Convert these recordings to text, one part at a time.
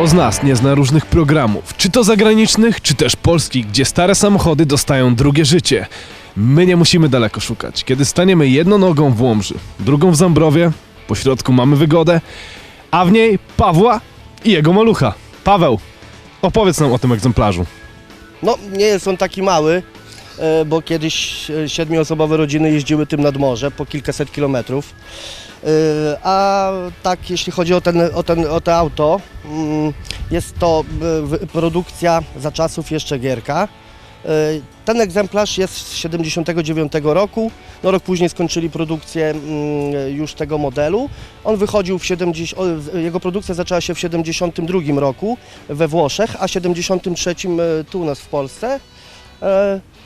Kto z nas nie zna różnych programów, czy to zagranicznych, czy też polskich, gdzie stare samochody dostają drugie życie? My nie musimy daleko szukać. Kiedy staniemy jedną nogą w Łomży, drugą w Zambrowie, po środku mamy wygodę, a w niej Pawła i jego malucha. Paweł, opowiedz nam o tym egzemplarzu. No, nie jest on taki mały, e, bo kiedyś e, siedmioosobowe rodziny jeździły tym nad morze po kilkaset kilometrów. E, A tak, jeśli chodzi o, ten, o, ten, o to auto, mm, jest to wy- produkcja za czasów jeszcze Gierka. E, Ten egzemplarz jest z 79 roku. No, rok później skończyli produkcję mm, już tego modelu. On wychodził w 70, o, jego produkcja zaczęła się w 72 roku we Włoszech, a 73 e, tu u nas w Polsce.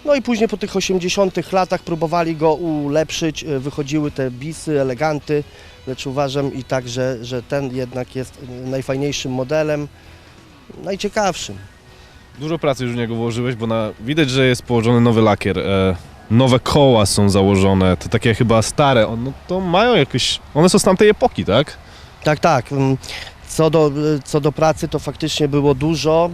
No i później po tych 80 latach próbowali go ulepszyć, e, wychodziły te bisy, eleganty, lecz uważam i tak, że, że ten jednak jest najfajniejszym modelem, najciekawszym. Dużo pracy już w niego włożyłeś, bo na, widać, że jest położony nowy lakier. E, nowe koła są założone, te takie chyba stare. On, no, to mają jakieś. One są z tamtej epoki, tak? Tak, tak. Co do, co do pracy to faktycznie było dużo,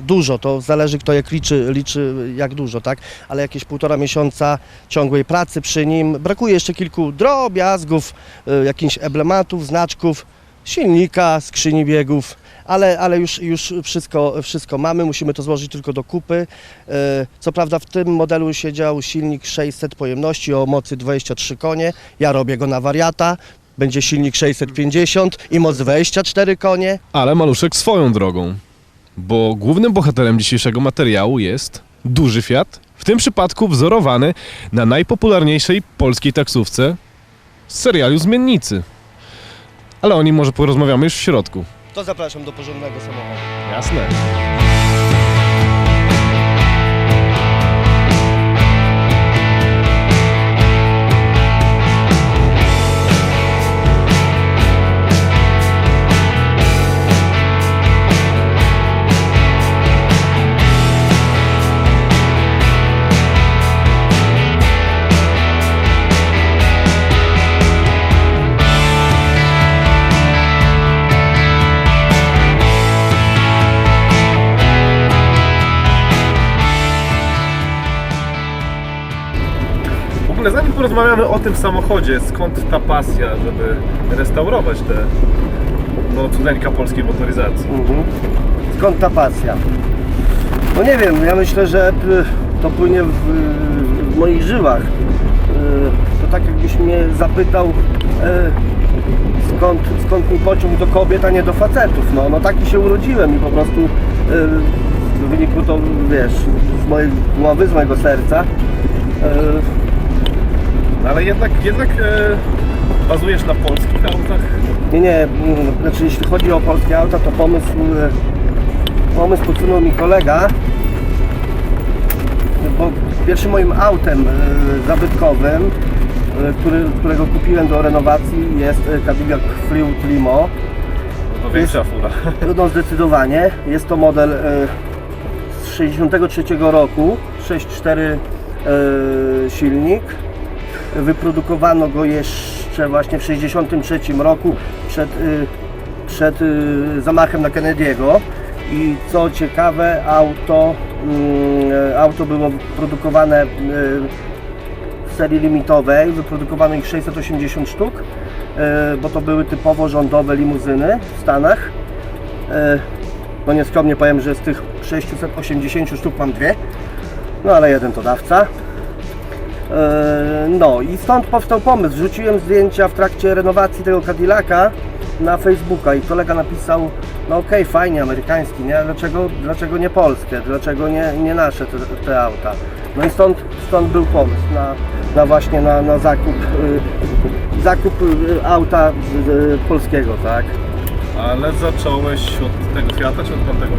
dużo, to zależy kto jak liczy, liczy jak dużo, tak? Ale jakieś półtora miesiąca ciągłej pracy przy nim. Brakuje jeszcze kilku drobiazgów, y, jakichś emblematów, znaczków, silnika, skrzyni biegów, ale, ale już, już wszystko, wszystko mamy, musimy to złożyć tylko do kupy. Y, Co prawda w tym modelu siedział silnik 600 pojemności o mocy 23 konie, ja robię go na wariata, będzie silnik 650 i moc 24 konie. Ale maluszek swoją drogą. Bo głównym bohaterem dzisiejszego materiału jest duży Fiat, w tym przypadku wzorowany na najpopularniejszej polskiej taksówce z serialu Zmiennicy. Ale o nim może porozmawiamy już w środku. To zapraszam do porządnego samochodu. Jasne. Porozmawiamy o tym samochodzie, skąd ta pasja, żeby restaurować te no, cudeńka polskiej motoryzacji? Mhm. Skąd ta pasja? No nie wiem, ja myślę, że y, to płynie w, w moich żyłach. Y, To tak jakbyś mnie zapytał, y, skąd, skąd mi pociąg do kobiet, a nie do facetów. No, no taki się urodziłem i po prostu w wyniku to, wiesz, z mojej głowy, z mojego serca. No, ale jednak, jednak e, bazujesz na polskich autach. Nie, nie, mm, znaczy jeśli chodzi o polskie auta, to pomysł, e, pomysł podsunął mi kolega, bo pierwszym moim autem e, zabytkowym, e, który, którego kupiłem do renowacji jest e, Cadillac Fleet Limo. No to większa fura. No zdecydowanie, jest to model e, z 63 roku, 6.4 e, silnik. Wyprodukowano go jeszcze właśnie w 63 roku przed, y, przed y, zamachem na Kennedy'ego. I co ciekawe, auto, mm, auto było produkowane y, w serii limitowej, wyprodukowano ich 680 sztuk, bo to były typowo rządowe limuzyny w Stanach. No nieskromnie powiem, że z tych 680 sztuk mam dwie, no ale jeden to dawca. E, No i stąd powstał pomysł. Wrzuciłem zdjęcia w trakcie renowacji tego Cadillaca na Facebooka i kolega napisał, no okej, fajnie, amerykański, nie? Dlaczego, dlaczego nie polskie? Dlaczego nie, nie nasze te, te auta? No i stąd, stąd był pomysł na, na właśnie na, na zakup, y, zakup y, auta y, y, polskiego, tak? Ale zacząłeś od tego Fiata, czy od tamtego?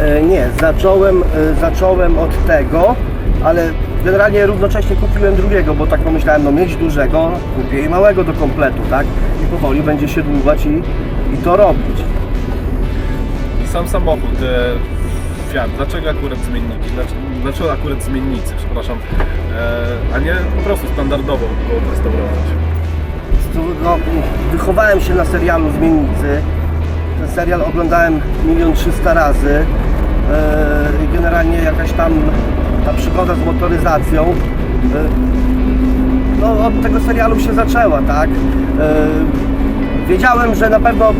E, Nie, zacząłem, e, zacząłem od tego, ale generalnie równocześnie kupiłem drugiego, bo tak pomyślałem, no mieć dużego, kupię i małego do kompletu, tak? I powoli będzie się długować i, i to robić. I sam samochód, e, Fiat, dlaczego akurat zmienniki? Dlaczego, dlaczego akurat zmiennicy, przepraszam, e, a nie po prostu standardowo go odrestaurować? Tu, No, wychowałem się na serialu Zmiennicy. Ten serial oglądałem milion trzysta razy. E, generalnie jakaś tam ta przygoda z motoryzacją e, no, od tego serialu się zaczęła, tak? E, wiedziałem, że na pewno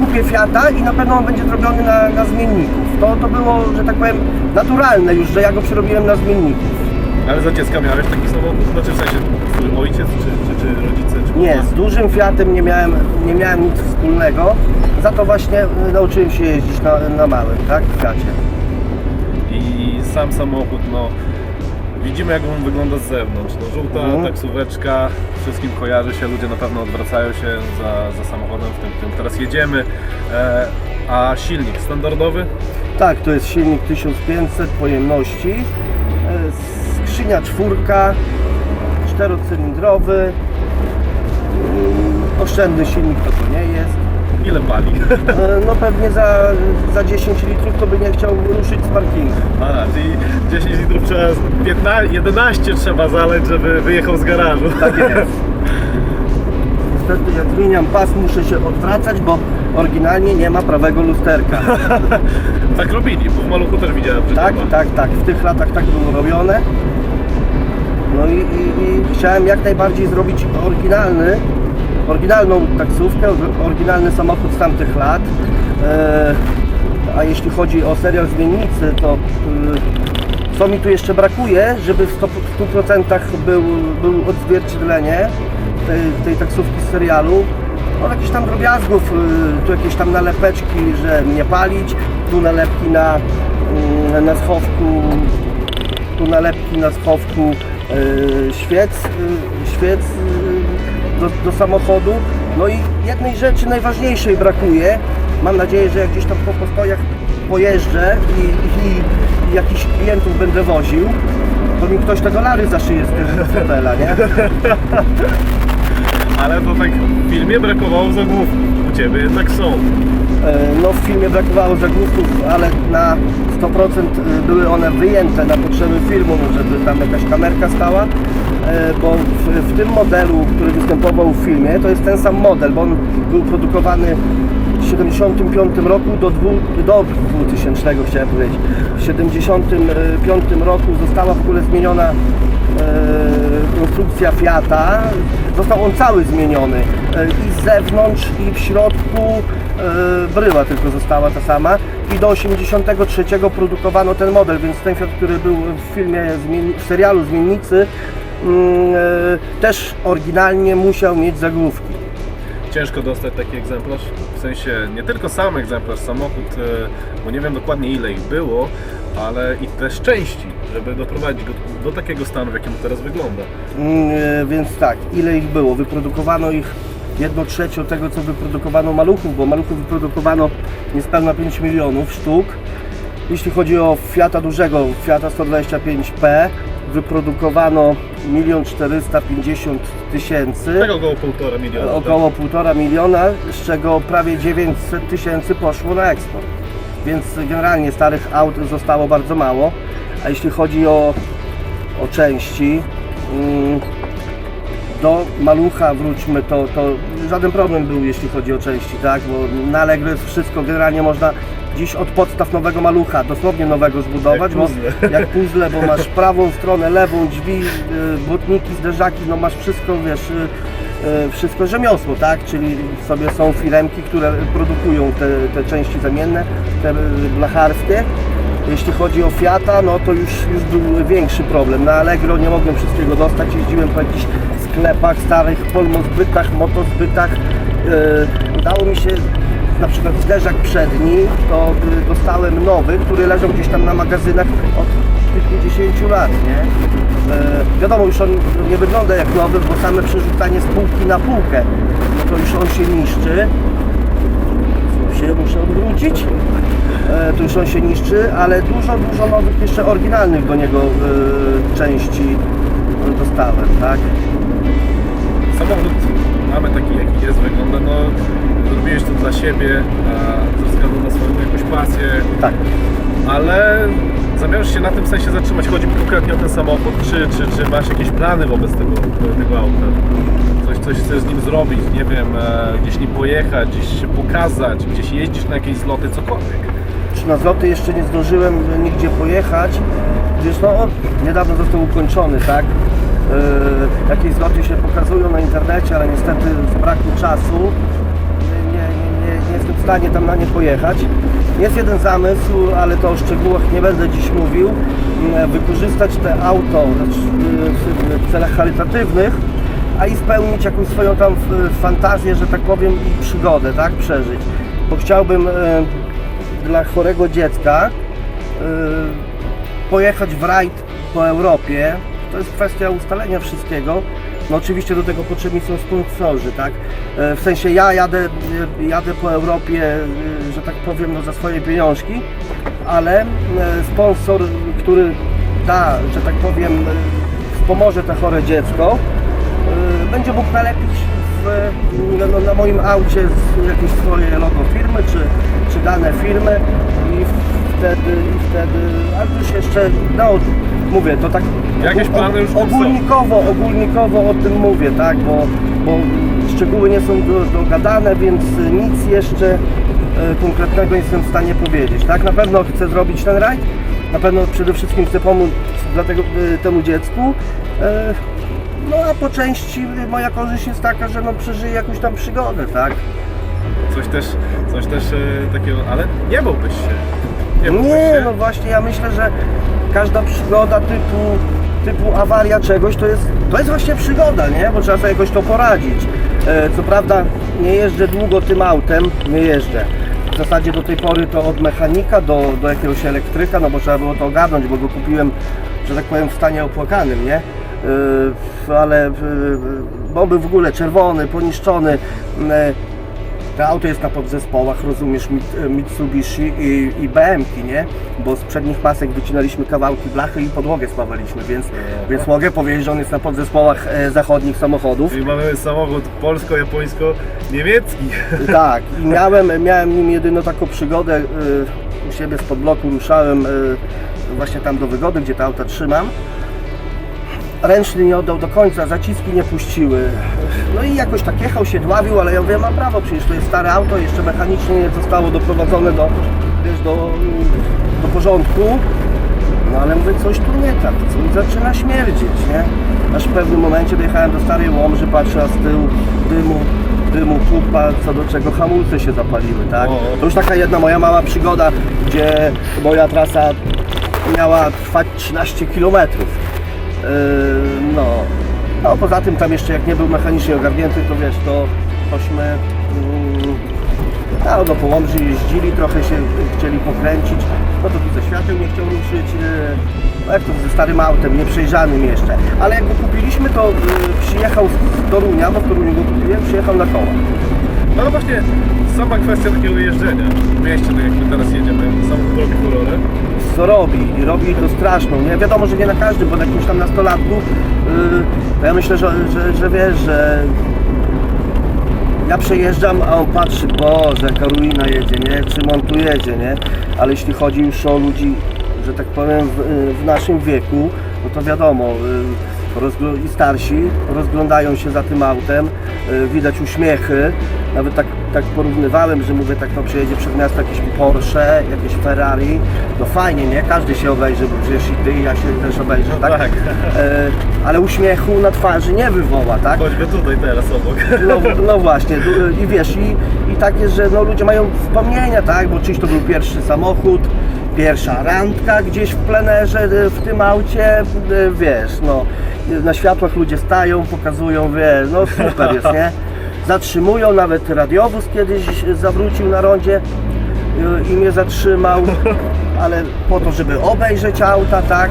kupię Fiata i na pewno on będzie zrobiony na, na zmienników. To, to było, że tak powiem, naturalne już, że ja go przerobiłem na zmienników. Ale za dziecka miałeś taki samochód? Znaczy w sensie twój ojciec, czy, czy, czy rodzice, czy Nie, z dużym Fiatem nie miałem, nie miałem nic wspólnego. Za to właśnie y, nauczyłem się jeździć na, na małym, tak? Fiacie. I sam samochód, no widzimy jak on wygląda z zewnątrz. No, żółta Mhm. taksóweczka, wszystkim kojarzy się, ludzie na pewno odwracają się za, za samochodem, w tym, którym teraz jedziemy. E, a silnik standardowy? Tak, to jest silnik 1500 pojemności. e, Skrzynia czwórka, czterocylindrowy. Oszczędny silnik to to nie jest. Ile pali? E, No pewnie za, za 10 litrów to by nie chciał ruszyć z parkingu. A, czyli 10 litrów trzeba, 15, 11 trzeba zaleć, żeby wyjechał z garażu. Tak jest. Niestety jak zmieniam pas muszę się odwracać, bo oryginalnie nie ma prawego lusterka. tak robili, bo w maluchu też widziałem Tak, tak, tak. W tych latach tak było robione. No i, i, i chciałem jak najbardziej zrobić oryginalny, oryginalną taksówkę, oryginalny samochód z tamtych lat. E, a jeśli chodzi o serial Zmiennicy, to y, co mi tu jeszcze brakuje, żeby w 100%, w 100% był, był odzwierciedlenie tej, tej taksówki z serialu, no jakieś tam drobiazgów, y, tu jakieś tam nalepeczki, że nie palić, tu nalepki na, mm, na schowku, tu nalepki na schowku świec, y, świec y, do, do samochodu. No i jednej rzeczy najważniejszej brakuje. Mam nadzieję, że jak gdzieś tam po postojach pojeżdżę i, i, i jakichś klientów będę woził, to mi ktoś te dolary zaszyje z tego fotela, nie? Ale to tak w filmie brakowało zagłówków. U Ciebie jednak są. E, No w filmie brakowało zagłówków, ale na 100% były one wyjęte na potrzeby filmu, żeby tam jakaś kamerka stała, e, bo w, w tym modelu, który występował w filmie, to jest ten sam model, bo on był produkowany w 75 roku do, dwu, do 2000 chciałem powiedzieć. W 75 roku została w ogóle zmieniona e, konstrukcja Fiata. Został on cały zmieniony e, i z zewnątrz i w środku e, bryła tylko została ta sama i do 83 produkowano ten model, więc ten Fiat, który był w filmie, w serialu Zmiennicy mm, e, też oryginalnie musiał mieć zagłówki. Ciężko dostać taki egzemplarz. W sensie nie tylko sam egzemplarz, samochód, e, bo nie wiem dokładnie ile ich było, ale i też części, żeby doprowadzić go do takiego stanu, w jakim teraz wygląda. Mm, e, Więc tak, ile ich było? Wyprodukowano ich 1 trzecią tego, co wyprodukowano maluchów, bo maluchów wyprodukowano niespełna 5 milionów sztuk. Jeśli chodzi o Fiata dużego, Fiata 125P, wyprodukowano 1 450 tysięcy, Tak około półtora miliona. około 1,5 miliona, z czego prawie 900 tysięcy poszło na eksport. Więc generalnie starych aut zostało bardzo mało. A jeśli chodzi o, o części, mm, do malucha wróćmy, to, to żaden problem był, jeśli chodzi o części, tak? Bo na Allegro jest wszystko, generalnie można dziś od podstaw nowego malucha, dosłownie nowego zbudować, Jak bo, puzzle. jak puzzle, bo masz prawą stronę, lewą, drzwi, y, błotniki, zderzaki, no masz wszystko, wiesz, y, y, wszystko rzemiosło, tak? Czyli sobie są firemki, które produkują te, te części zamienne, te blacharskie. Jeśli chodzi o Fiata, no to już, już był większy problem. Na Allegro nie mogłem wszystkiego dostać, jeździłem po jakichś sklepach, starych polmozbytach, motozbytach. Yy, udało mi się na przykład zderzak przedni, to y, dostałem nowy, który leżał gdzieś tam na magazynach od tych 50 lat, nie? E, wiadomo, już on nie wygląda jak nowy, bo same przerzucanie z półki na półkę, no to już on się niszczy. Się muszę odwrócić. E, to już on się niszczy, ale dużo, dużo nowych jeszcze oryginalnych do niego e, części dostałem, tak? Samochód mamy taki jaki jest, wygląda, no zrobiłeś to dla siebie, a ze względu na swoją jakąś pasję, Tak. ale zamierzasz się na tym sensie zatrzymać, chodzi mi konkretnie o ten samochód, czy, czy, czy masz jakieś plany wobec tego, tego auta? Coś, coś chcesz z nim zrobić, nie wiem, e, gdzieś nim pojechać, gdzieś się pokazać, gdzieś jeździsz na jakieś zloty, cokolwiek. Czy na zloty jeszcze nie zdążyłem nigdzie pojechać, gdyż no, niedawno został ukończony, tak? Yy, jakieś zloty się pokazują na internecie, ale niestety z braku czasu nie, nie, nie, nie jestem w stanie tam na nie pojechać. Jest jeden zamysł, ale to o szczegółach nie będę dziś mówił. Yy, Wykorzystać te auto znaczy, yy, w- celach charytatywnych, a i spełnić jakąś swoją tam f- fantazję, że tak powiem, i przygodę, tak? Przeżyć. Bo chciałbym yy, dla chorego dziecka yy, pojechać w rajd po Europie. To jest kwestia ustalenia wszystkiego. No oczywiście do tego potrzebni są sponsorzy, tak? Yy, W sensie ja jadę, yy, jadę po Europie, yy, że tak powiem, no za swoje pieniążki, ale sponsor, który da, że tak powiem, wspomoże to chore dziecko, będzie mógł nalepić w, no, na moim aucie jakieś swoje logo firmy, czy, czy dane firmy i wtedy, i wtedy, ale już jeszcze, no mówię, to tak Jakieś plany już są. ogólnikowo, ogólnikowo o tym mówię, tak, bo, bo szczegóły nie są do, dogadane, więc nic jeszcze e, konkretnego nie jestem w stanie powiedzieć, tak, na pewno chcę zrobić ten rajd, na pewno przede wszystkim chcę pomóc dlatego, e, temu dziecku, e, no a po części moja korzyść jest taka, że no przeżyję jakąś tam przygodę, tak. Coś też, coś też e, takiego, ale nie bałbyś się. Nie, bałbyś się. no właśnie, ja myślę, że każda przygoda typu, typu awaria czegoś to jest, to jest właśnie przygoda, nie? Bo trzeba sobie jakoś to poradzić. E, co prawda nie jeżdżę długo tym autem, nie jeżdżę. W zasadzie do tej pory to od mechanika do, do jakiegoś elektryka, no bo trzeba było to ogarnąć, bo go kupiłem, że tak powiem, w stanie opłakanym, nie? E, ale e, bo był w ogóle czerwony, poniszczony. E, to auto jest na podzespołach, rozumiesz, Mit- Mitsubishi i, i nie? Bo z przednich masek wycinaliśmy kawałki blachy i podłogę spawaliśmy, więc, więc mogę powiedzieć, że on jest na podzespołach e, zachodnich samochodów. Czyli mamy samochód polsko-japońsko-niemiecki. Tak, i miałem, miałem nim jedyną taką przygodę y, u siebie spod bloku, ruszałem y, właśnie tam do wygody, gdzie te auta trzymam. Ręczny nie oddał do końca, zaciski nie puściły. No i jakoś tak jechał się, dławił, ale ja mówię, mam prawo, przecież to jest stare auto, jeszcze mechanicznie nie zostało doprowadzone do, wiesz, do, do porządku. No ale mówię, coś tu nie tak, coś zaczyna śmierdzieć, nie? Aż w pewnym momencie dojechałem do starej Łomży, patrzę, a z tyłu dymu, dymu kupa, co do czego hamulce się zapaliły, tak? To już taka jedna moja mała przygoda, gdzie moja trasa miała trwać 13 km. Yy, no. No, poza tym tam jeszcze jak nie był mechanicznie ogarnięty, to wiesz, to tośmy mm, no, do Połomży jeździli, trochę się chcieli pokręcić, no to tu ze świateł nie chciał ruszyć, yy, no jak to ze starym autem, nieprzejrzanym jeszcze. Ale jak go kupiliśmy, to yy, przyjechał z Torunia, bo w Toruniu go kupiłem, przyjechał na koło. No właśnie sama kwestia takiego jeżdżenia w mieście, tak jak my teraz jedziemy, robi furorę. Co robi i robi to straszną, nie? Wiadomo, że nie na każdym, bo na jakimś tam nastolatku, yy, ja myślę, że, że, że wiesz, że ja przejeżdżam, a on patrzy, Boże, jaka ruina jedzie, nie? Czym on tu jedzie, nie? Ale jeśli chodzi już o ludzi, że tak powiem, w, w naszym wieku, no to wiadomo, yy, i starsi rozglądają się za tym autem, yy, widać uśmiechy, nawet tak, tak porównywałem, że mówię, tak to przejedzie przed miasto jakieś Porsche, jakieś Ferrari, no fajnie, nie? Każdy się obejrzy, bo przecież i ty, i ja się też obejrzę, No tak? tak. E, ale uśmiechu na twarzy nie wywoła, tak? Choćby tutaj teraz obok. No, no właśnie, du- i wiesz, i, i tak jest, że no, ludzie mają wspomnienia, tak? Bo czyś to był pierwszy samochód, pierwsza randka gdzieś w plenerze, w tym aucie, wiesz, no, na światłach ludzie stają, pokazują, wiesz, no super jest, nie? Zatrzymują, nawet radiowóz kiedyś zawrócił na rondzie y, i mnie zatrzymał. ale po to, żeby obejrzeć auta, tak?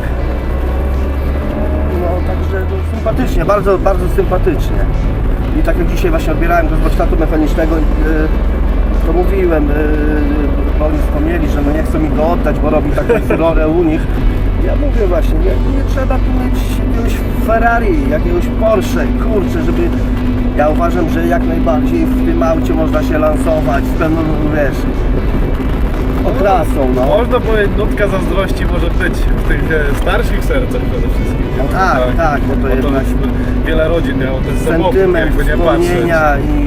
No, także no, sympatycznie, bardzo, bardzo sympatycznie. I tak jak dzisiaj właśnie odbierałem go z warsztatu mechanicznego, yy, to mówiłem, yy, bo oni wspomnieli, że no nie chcą mi go oddać, bo robi taką furorę u nich. Ja mówię właśnie, nie, nie trzeba tu mieć jakiegoś Ferrari, jakiegoś Porsche, kurczę, żeby... Ja uważam, że jak najbardziej w tym aucie można się lansować z pewną, wiesz, okrasą, no. Można powiedzieć, nutka zazdrości może być w tych e, starszych sercach przede wszystkim. No tak, tak, bo to jednak- wiele rodzin miało ten samochód, sentyment, jakby nie patrzeć. wspomnienia i,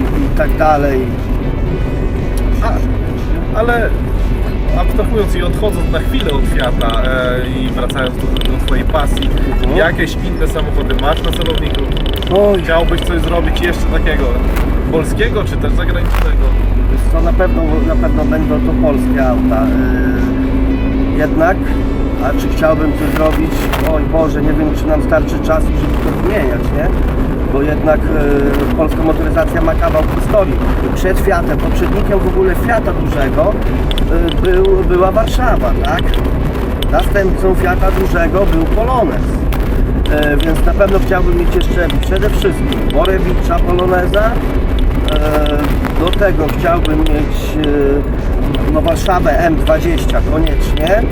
i, i tak dalej. A, ale abstrahując i odchodząc na chwilę od Fiata e, i wracając do, do Twojej pasji, Mhm. jakieś inne samochody masz na celowniku? Oj, Chciałbyś coś zrobić jeszcze takiego polskiego czy też zagranicznego? wiesz co, na pewno, na pewno będą to polskie auta. Yy, jednak, a czy chciałbym coś zrobić? Oj Boże, nie wiem czy nam starczy czasu, żeby to zmieniać, nie? Bo jednak yy, polska motoryzacja ma kawał historii. Przed Fiatem, poprzednikiem w ogóle Fiata dużego yy, był, była Warszawa, tak? Następcą Fiata dużego był Polonez. E, więc na pewno chciałbym mieć jeszcze przede wszystkim Borewicza Poloneza. E, do tego chciałbym mieć e, no Warszawę M20 koniecznie,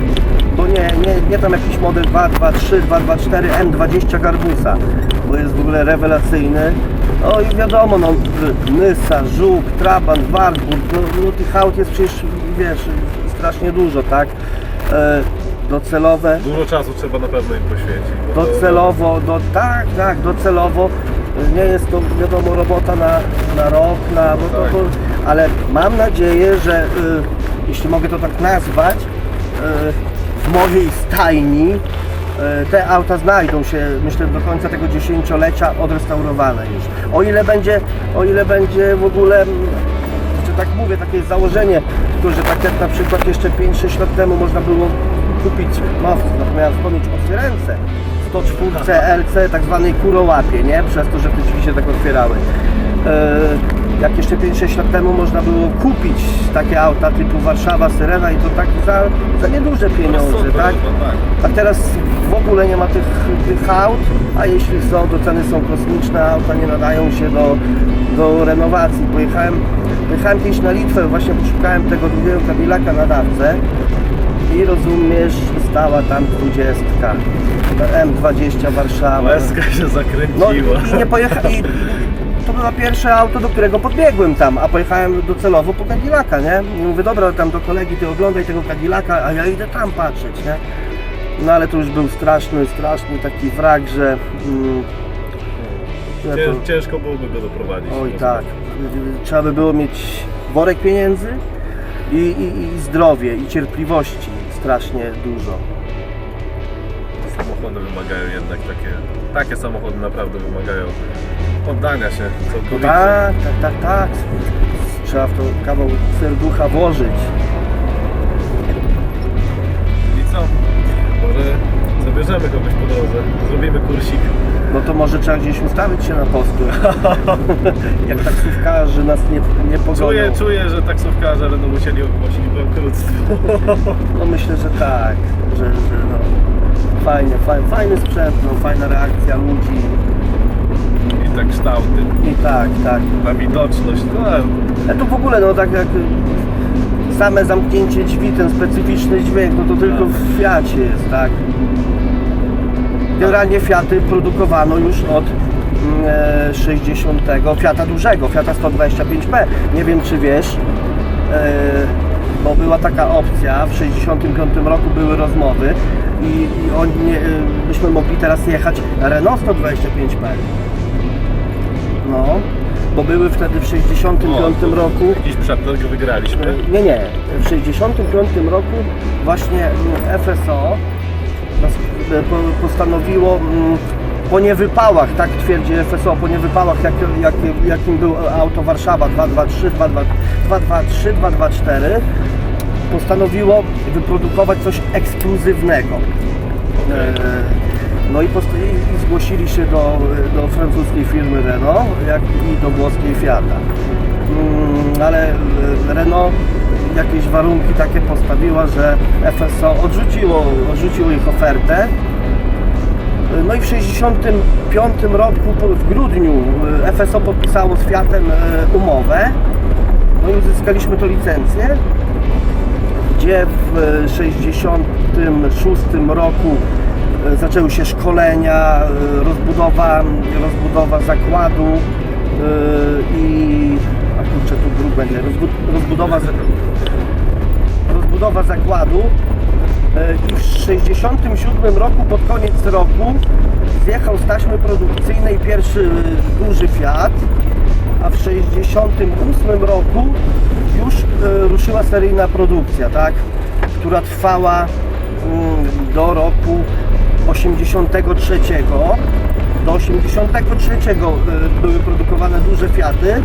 bo nie, nie, nie tam jakiś model 223, 224 M20 Garbusa, bo jest w ogóle rewelacyjny. No i wiadomo, no Nysa, Żuk, Trabant, Wartburg, no, no tych aut jest przecież, wiesz, strasznie dużo, tak? E, docelowe Dużo czasu trzeba na pewno im poświęcić. docelowo, do, tak, tak, docelowo. Nie jest to wiadomo robota na, na rok, na, bo, bo, ale mam nadzieję, że y, jeśli mogę to tak nazwać, y, w mojej stajni y, te auta znajdą się, myślę, do końca tego dziesięciolecia odrestaurowane już. O ile będzie, o ile będzie w ogóle mm, tak mówię, takie założenie, to, że tak jak na przykład jeszcze 5-6 lat temu można było kupić, no zapomniałem wspomnieć o Syrence, 104 LC, tak zwanej kurołapie, nie? Przez to, że te drzwi się tak otwierały. E, jak jeszcze 5-6 lat temu można było kupić takie auta typu Warszawa, Syrena i to tak za, za nieduże pieniądze, Super, tak? no tak. A teraz w ogóle nie ma tych, tych aut, a jeśli są, to ceny są kosmiczne, auta nie nadają się do, do renowacji. Pojechałem, pojechałem kiedyś na Litwę, właśnie poszukałem tego drugiego Cadillaca na dawce i rozumiesz, stała tam 20, M20 Warszawa. Łezka się No zakręciła. i nie pojechałem. I to było pierwsze auto, do którego podbiegłem tam, a pojechałem docelowo po Cadillaca, nie? I mówię, dobra, tam do kolegi, ty oglądaj tego Cadillaca, a ja idę tam patrzeć, nie? No ale to już był straszny, straszny taki wrak, że... Mm, że Cię, to, ciężko byłoby go doprowadzić. oj No, tak, trzeba by było mieć worek pieniędzy i, i, i zdrowie, i cierpliwości strasznie dużo. Samochody wymagają jednak takie, takie samochody naprawdę wymagają poddania się całkowicie. tak, tak, tak, tak. Trzeba w to kawał serducha włożyć. Zabierzemy kogoś po drodze, zrobimy kursik. No to może trzeba gdzieś ustawić się na postu. Jak taksówkarzy nas nie, nie pogonią. Czuję, czuję, że taksówkarze będą musieli ogłosić bankructwo. No myślę, że tak, że, że no, fajnie, fajny, fajny sprzęt, no, fajna reakcja ludzi I tak kształty, i tak, tak. na widoczność. No, A tu w ogóle, no tak jak same zamknięcie drzwi, ten specyficzny dźwięk, no to tylko w Fiacie jest, tak. Generalnie Fiaty produkowano już od mm, e, 60. Fiata dużego, Fiata 125P. Nie wiem czy wiesz, e, bo była taka opcja, w 65 roku były rozmowy i, i oni, e, byśmy mogli teraz jechać Renault 125P. No, bo były wtedy w 65 to roku Jakiś przetarg wygraliśmy. nie, nie. W 1965 roku właśnie mm, FSO postanowiło mm, po niewypałach, tak twierdzi FSO, po niewypałach, jak, jak, jakim był auto Warszawa 223, 223, 224, postanowiło wyprodukować coś ekskluzywnego. E, No i- i zgłosili się do, do francuskiej firmy Renault, jak i do włoskiej Fiata. Mm, Ale e, Renault jakieś warunki takie postawiła, że FSO odrzuciło, odrzuciło ich ofertę. No i w 1965 roku, w grudniu, e, FSO podpisało z Fiatem e, umowę. No i uzyskaliśmy to licencję, gdzie w 1966 roku e, zaczęły się szkolenia, rozbudowa, rozbudowa zakładu i... A kurczę, tu. Rozbu- Rozbudowa, rozbudowa zakładu E, I w 1967 roku, pod koniec roku, zjechał z taśmy produkcyjnej pierwszy e, duży Fiat, a w 1968 roku już e, ruszyła seryjna produkcja, tak? która trwała mm, do roku 83. Do 83 e, były produkowane duże Fiaty,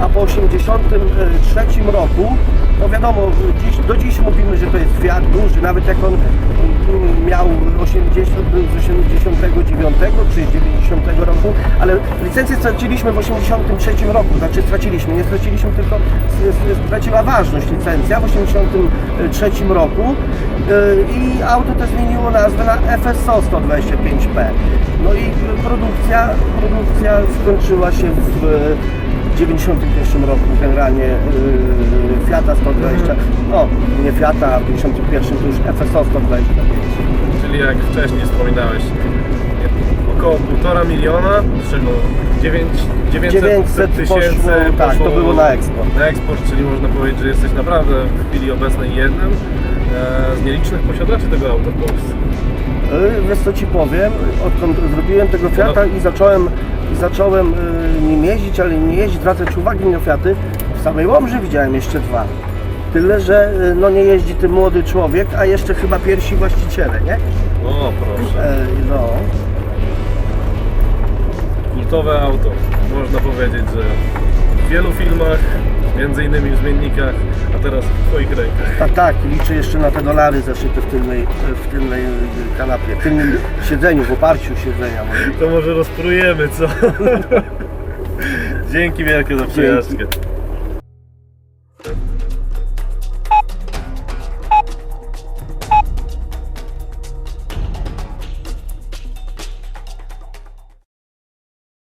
a po 83 roku, no wiadomo, dziś, do dziś mówimy, że to jest Fiat duży, nawet jak on mm, miał 80, był z 89 czy z 90 roku, ale licencję straciliśmy w 83 roku, znaczy straciliśmy, nie straciliśmy, tylko straciła ważność licencja w 83 roku. Yy, i auto to zmieniło nazwę na FSO 125P. No i produkcja, produkcja skończyła się w 91 roku generalnie yy, Fiata 120, no nie Fiata, a w 91 to już FSO 125. Czyli jak wcześniej wspominałeś, około 1,5 miliona, z czego 9, 900, 900 tysięcy poszło, tak, to było na eksport. Na eksport, czyli można powiedzieć, że jesteś naprawdę w chwili obecnej jednym e, z nielicznych posiadaczy tego auta w Polsce. Yy, Wiesz co Ci powiem, odkąd zrobiłem tego Fiata i zacząłem, i zacząłem yy, nim jeździć, ale nie jeździć, zwracać uwagi na Fiaty, w samej Łomży widziałem jeszcze dwa. Tyle, że yy, no nie jeździ tym młody człowiek, a jeszcze chyba pierwsi właściciele, nie? O proszę, E, no. kultowe auto. Można powiedzieć, że w wielu filmach, między innymi w Zmiennikach, a teraz w Twoich rękach. Tak, tak, liczę jeszcze na te dolary zaszyte w tylnej, w tylnej kanapie, w tylnym siedzeniu, w oparciu siedzenia. może. To może rozprujemy, co? Dzięki wielkie za przejażdżkę.